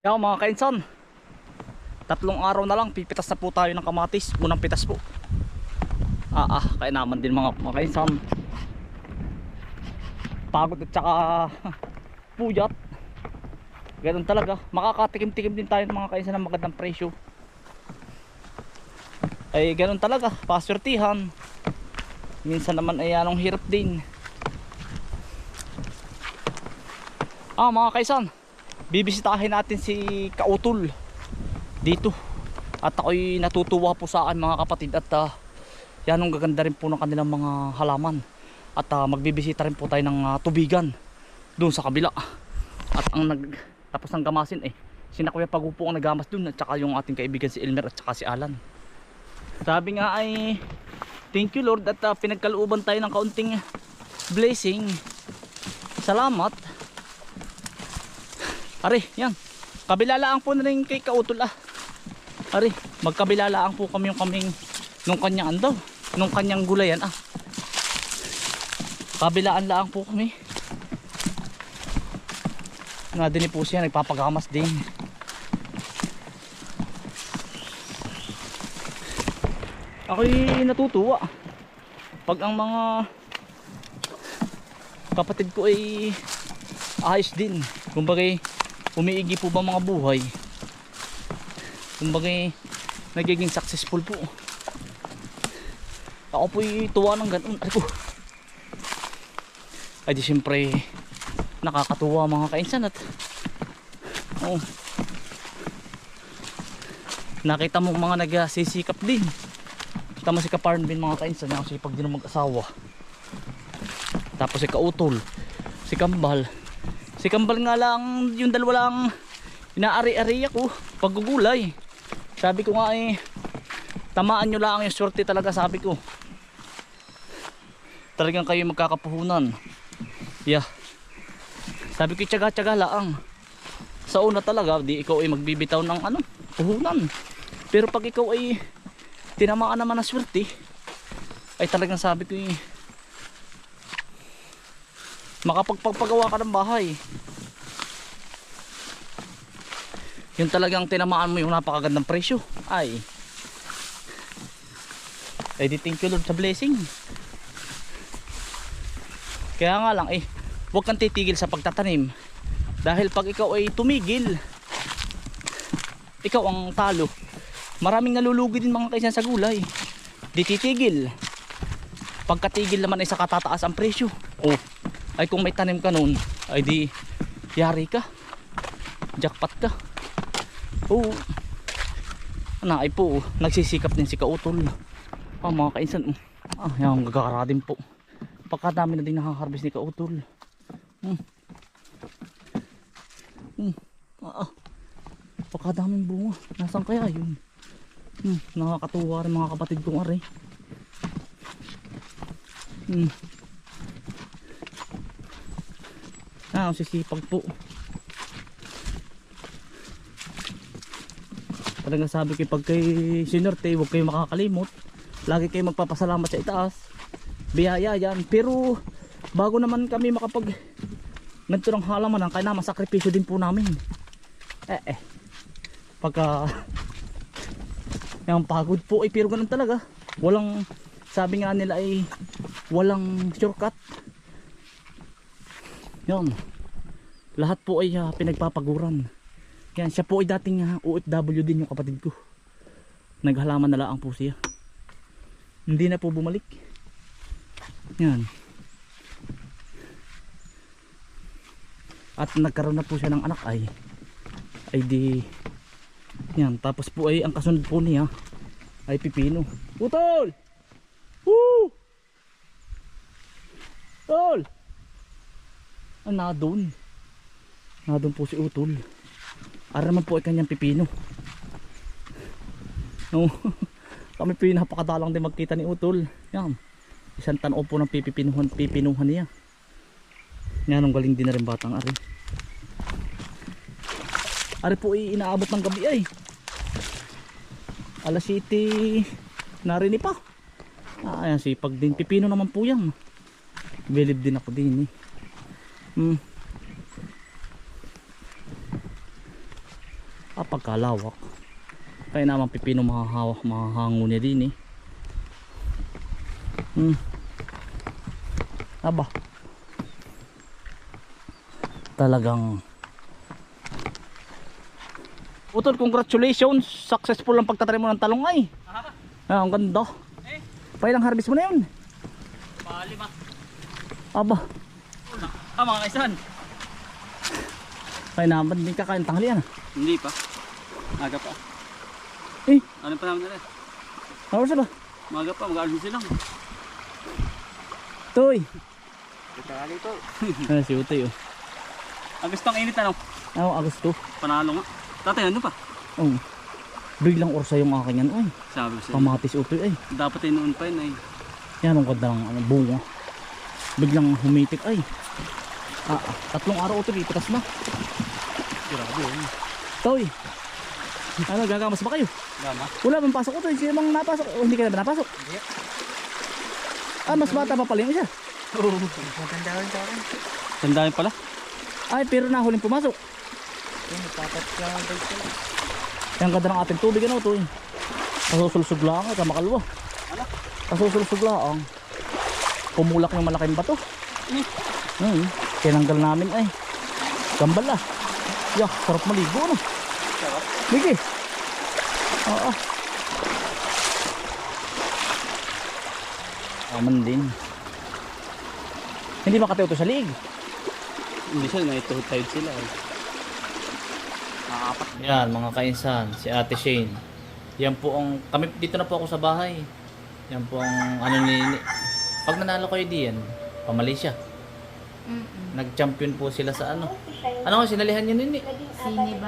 Yan mga kainsan. Tatlong araw na lang pipitas na po tayo ng kamatis. Unang pitas po. Ah ah, kaya naman din mga, mga kainsan. Pagod at saka puyat. Ganun talaga. Makakatikim-tikim din tayo ng mga kainsan ng magandang presyo. Ay ganun talaga. Paswertihan. Minsan naman ay anong hirap din. Ah mga kaisan bibisitahin natin si Kautol dito. At ako'y natutuwa po sa akin mga kapatid. At uh, yan ang gaganda rin po ng kanilang mga halaman. At uh, magbibisita rin po tayo ng uh, tubigan doon sa kabila. At ang nag tapos ng gamasin eh sina Kuya Pagupo ang nagamas doon at saka yung ating kaibigan si Elmer at saka si Alan. Sabi nga ay thank you Lord at uh, pinagkalooban tayo ng kaunting blessing. Salamat Ari, yan. Kabilalaang po na rin kay Kautol ah. Ari, magkabilalaang po kami yung kaming nung kanyang andaw. Nung kanyang gulayan ah. Kabilaan lang po kami. Nga din po siya, nagpapagamas din. Ako'y natutuwa. Pag ang mga kapatid ko ay ayos din. Kumbaga umiigi po ba mga buhay? Kumbaga nagiging successful po. Ako po'y tuwa ng ganun. Ay po. Ay di syempre nakakatuwa mga kainsan at oh, nakita mo mga nagsisikap din. Kita mo si Kaparn bin mga kainsan yung sipag din ng mag-asawa. Tapos si Kautol si Kambal Si Kambal nga lang, yung dalawa lang inaari-ari ako paggugulay. Sabi ko nga eh, tamaan nyo lang yung swerte talaga sabi ko. Talagang kayo magkakapuhunan. Yeah. Sabi ko tsaga-tsaga lang. Sa una talaga, di ikaw ay magbibitaw ng ano, puhunan. Pero pag ikaw ay tinamaan naman ng swerte, ay talagang sabi ko eh, makapagpagpagawa ka ng bahay. Yung talagang tinamaan mo yung napakagandang presyo. Ay. Ay di thank you Lord sa blessing. Kaya nga lang eh huwag kang titigil sa pagtatanim. Dahil pag ikaw ay tumigil ikaw ang talo. Maraming nalulugi din mga kaysan sa gulay. Di titigil. Pagkatigil naman ay sa katataas ang presyo. Oh ay kung may tanim ka noon ay di yari ka jackpot ka oo na ay po nagsisikap din si kautol ah mga kainsan oh. ah yan gagara din po pagkadami na din nakakarbis ni kautol hmm. Hmm. ah, ah. pagkadaming bunga nasan kaya yun hmm. nakakatuwa rin mga kapatid kong are hmm. Ah, ang sisipag po. Talaga sabi ko pag kay sinerte, huwag kayo makakalimot. Lagi kayo magpapasalamat sa itaas. Biyaya yan. Pero bago naman kami makapag ganito ng halaman, kaya naman sakripisyo din po namin. Eh eh. Pagka yung pagod po ay pero ganun talaga. Walang sabi nga nila ay walang shortcut yun lahat po ay uh, pinagpapaguran. Yan siya po ay dating uh, OFW din yung kapatid ko. Naghalaman na lang po siya. Hindi na po bumalik. Yan. At nagkaroon na po siya ng anak ay ay di yan. Tapos po ay ang kasunod po niya ay pipino. Putol woo tol! Ah, na doon. Na doon po si Utol. Ara naman po ay kanyang pipino. No. Kami po napakadalang din magkita ni Utol. Yan. Isang tanaw po ng pipipinuhan, pipinuhan niya. Yan ang galing din na rin batang ari. Ari po ay inaabot ng gabi ay. Alas 7 narini pa. Ah, ayan sipag din. Pipino naman po yan. Bilib din ako din eh. Hmm. Ah, pagkalawak. Kaya naman pipino mahahawak, mahahango niya din eh. Hmm. Aba. Talagang Utol, congratulations! Successful ang pagtatanim mo ng talong ay. Ah, ang ganda. Eh. Pailang harvest mo na yun. Palima. Aba, Ah, mga kaisan. kaya naman din kakain tanghalian. Hindi pa. Maga pa. Eh, Ano pa naman nila? ano sila? Maga pa, mag-aalis silang. Toy. Ito. Ah, si Utoy oh. Ang gusto ang init ano? Ano, Agosto. Panalo nga. Tatay, ano pa? Oh. Biglang orsa yung aking ano ay. Sabi ko sa'yo. Kamatis Utoy ay. Dapat ay noon pa yun ay. Yan ang ganda ng ano, bunga. Biglang humitik ay. Ah, ah, tatlong araw Utoy, ipitas na. Grabe yun. Toy. Ano, gagamas ba kayo? Gama. Wala bang pasok Utoy? Sino bang napasok? O hindi ka na ba napasok? Hindi. Ah, mas bata pa pala yung isa. Oo. Maganda rin sa akin. Tandaan pala. Ay, pero nahuling pumasok. Yung nagpapat ka ng bike pala. Yan ganda ng ating tubig ano to eh. Kasusulsog lang ay kamakalwa. Ano? Kasusulsog lang. Pumulak ng malaking bato. Hmm. Hmm. Tinanggal namin ay. Gambal ah. Yak, sarap maligo no. Sige. Oo. Aman din. Hindi ba katiyo to sa liig? Hindi siya, may tuhod tayo sila eh. Nakakapat. Yan mga kainsan, si Ate Shane. Yan po ang, kami dito na po ako sa bahay. Yan po ang ano ni, ni- pag nanalo kayo diyan, pa Malaysia. Nag-champion po sila sa ano. Ano nga sinalihan niyo nini? Sini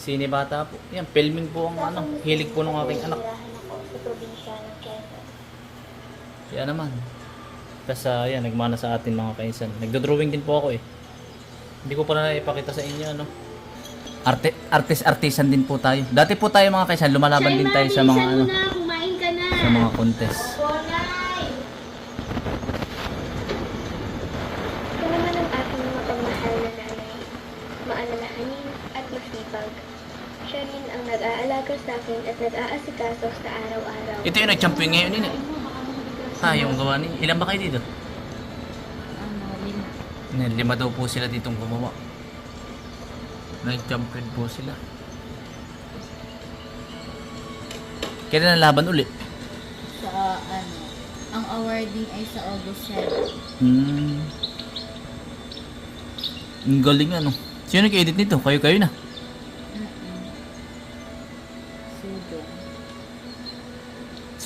bata. Sini bata po. Yan, filming po ang ano, hilig po ng aking anak. Yan naman. Tapos ah, yan, nagmana sa atin mga kainsan. Nagdo-drawing din po ako eh. Hindi ko pa na ipakita sa inyo ano. Arte, artist artisan din po tayo. Dati po tayo mga kainsan, lumalaban din tayo sa mga ano, na, kumain ka na. sa mga contest. Bonay! Ito naman ang aking mapagmahal na nanay. Maalalahanin at masipag. Siya rin ang nag-aalaga sa akin at nag-aasikaso sa araw-araw. Ito yung nag-champion ngayon nini. Ah, yung gawa ni. Ilan ba kayo dito? Ano, lima. Yan, Lima daw po sila ditong gumawa. Nag-champion po sila. Kailan ang laban uli? Sa ano, ang awarding ay sa August 7. Hmm. Ang galing ano. Sino nag-edit nito? Kayo-kayo na.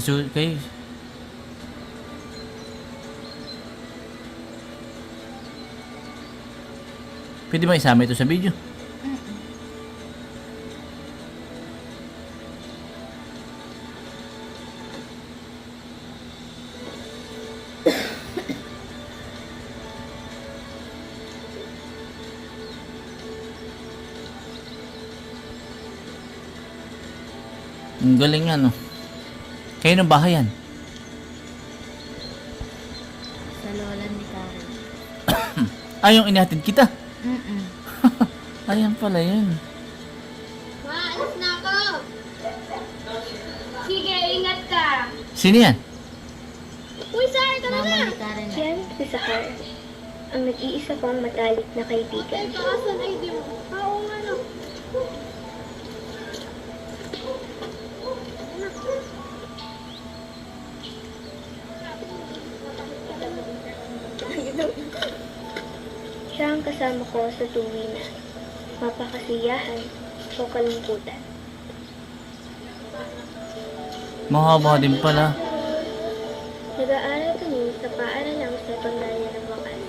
Si Su kayo. Pwede ba isama ito sa video? Mm-mm. Ang galing ano. Kayo ng bahay yan. Sa lola ni Karen. Ay, yung inihatid kita. Mm-mm. Ayan pala yun. Ma, alis na ako! Sige, ingat ka! Sino yan? Uy, Sar, tama Mama na! ni Karen. na. Yan si. Ang nag-iisa kong matalik na kaibigan. Kaasan ID mo? Siya ang kasama ko sa tuwi na mapakasiyahan o kalungkutan. Mahaba din pala. Nag-aaral kami sa paaralang sekundarya ng wakas.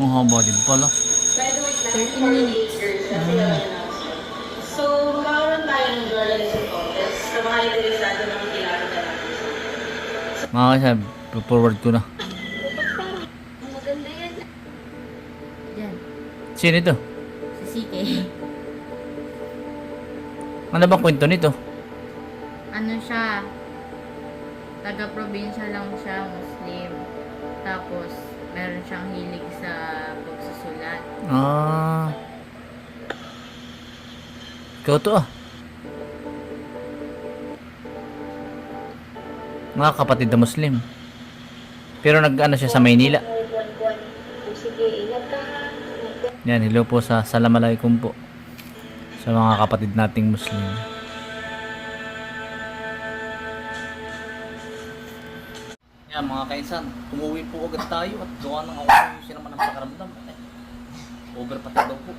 Mahaba din pala. 13 minutes. So, magkakaroon tayo ng journalism contest sa mga interesado ng kinakita natin. Mga kasab, forward ko na. Sino ito? Si CK. Ano bang kwento nito? ano siya? Taga-probinsya lang siya, Muslim. Tapos, meron siyang hilig sa pagsusulat. Ah, Ikaw to ah. Mga kapatid na Muslim. Pero nag-ano siya sa Maynila. Buwan-buwan. Sige, ingat ka ha. Ingat ka. Yan, hello po sa Salamalaikum po. Sa mga kapatid nating Muslim. Yan mga kainsan, umuwi po agad tayo at gawa ng ako yung naman ng pakaramdam. Over pati daw po.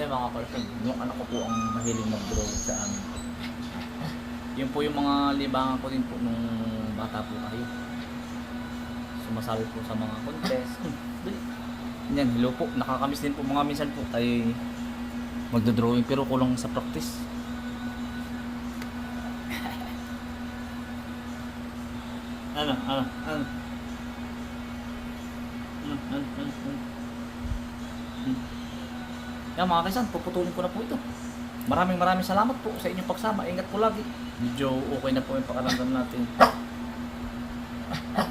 Yan mga kainsan, yung anak ko po ang mahilig mag-drawing sa amin. Yun po yung mga libangan ko din po nung bata po tayo sumasabi po sa mga contest. Yan, hello po. Nakakamiss din po mga minsan po tayo magdodrawing pero kulang sa practice. ano, ano, ano? Ano, ano, ano, ano? Hmm. Yan mga kaisan, puputulin ko na po ito. Maraming maraming salamat po sa inyong pagsama. Ingat po lagi. Medyo okay na po yung pakaramdam natin.